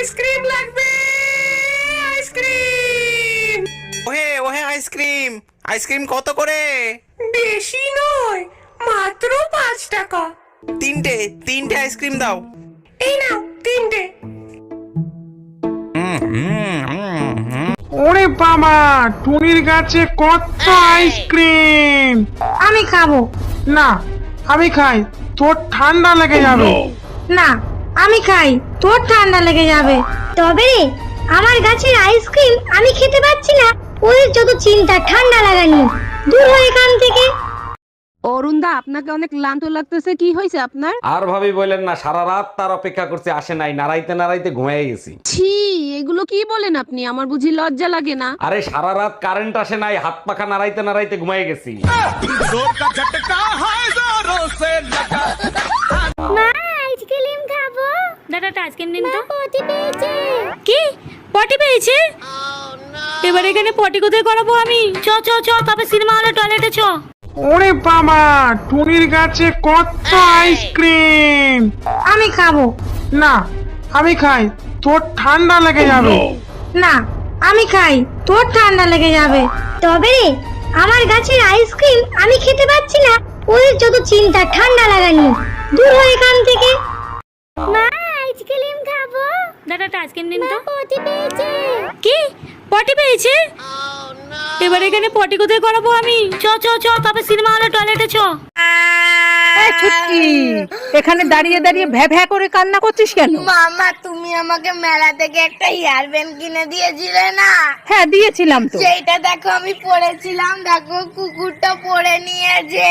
Ice cream লাগবে ice cream ওহে ওহে আইসক্রিম আইসক্রিম কত করে? বেশি নয় মাত্র পাঁচ টাকা। তিনটে তিনটে আইসক্রিম দাও। এই নাও তিনটে। ওরে বাবা টুনির গাছে কত আইসক্রিম আমি খাব। না আমি খাই তোর ঠান্ডা লেগে যাবে। না আমি খাই তোর ঠান্ডা লেগে যাবে। তবে রে আমার গাছের আইসক্রিম আমি খেতে পাচ্ছি না। ওদের যত চিন্তা ঠান্ডা লাগানি। দূর হয় এখান থেকে। অরুণদা আপনাকে অনেক ক্লান্ত লাগতেছে। কি হয়েছে আপনার? আর ভাবি বললেন না সারা রাত তার অপেক্ষা করছে আসে নাই নাড়াইতে নাড়াইতে ঘুমিয়ে গেছি। ছি এগুলো কি বলেন আপনি? আমার বুঝি লজ্জা লাগে না। আরে সারা রাত কারেন্ট আসে নাই হাত পাখা নাড়াইতে নাড়াইতে ঘুমিয়ে গেছি। খাব দাদা একটা আইসক্রিম দিন তো। পটি পেয়েছে। কি? পটি পেয়েছে? এবার এখানে পটি কোথায় করাবো আমি? চ চ চ তবে সিনেমা হলে টয়লেটে চ। ওরে বাবা টুনির গাছে কত আইসক্রিম। আমি খাব। না আমি খাই। তোর ঠান্ডা লেগে যাবে। না আমি খাই। তোর ঠান্ডা লেগে যাবে। তবে রে আমার গাছের আইসক্রিম আমি খেতে পাচ্ছি না। ওদের যত চিন্তা ঠান্ডা লাগানি। দূর হয় এখান থেকে মা আইসক্রিম খাব দাদা একটা আইসক্রিম দিন তো পটি পেয়েছে। কি? পটি পেয়েছে? এবার এখানে পটি কোথায় করাবো আমি? চ চ চ তবে সিনেমা হলে টয়লেটে চ। ছুটকি এখানে দাঁড়িয়ে দাঁড়িয়ে ভ্যা ভ্যা করে কান্না করছিস কেন? মামা তুমি আমাকে মেলা থেকে একটা হেয়ার ব্যান্ড কিনে দিয়েছিলে না? হ্যাঁ দিয়েছিলাম তো। সেইটা দেখো আমি পড়েছিলাম দেখো কুকুরটা পড়ে নিয়েছে।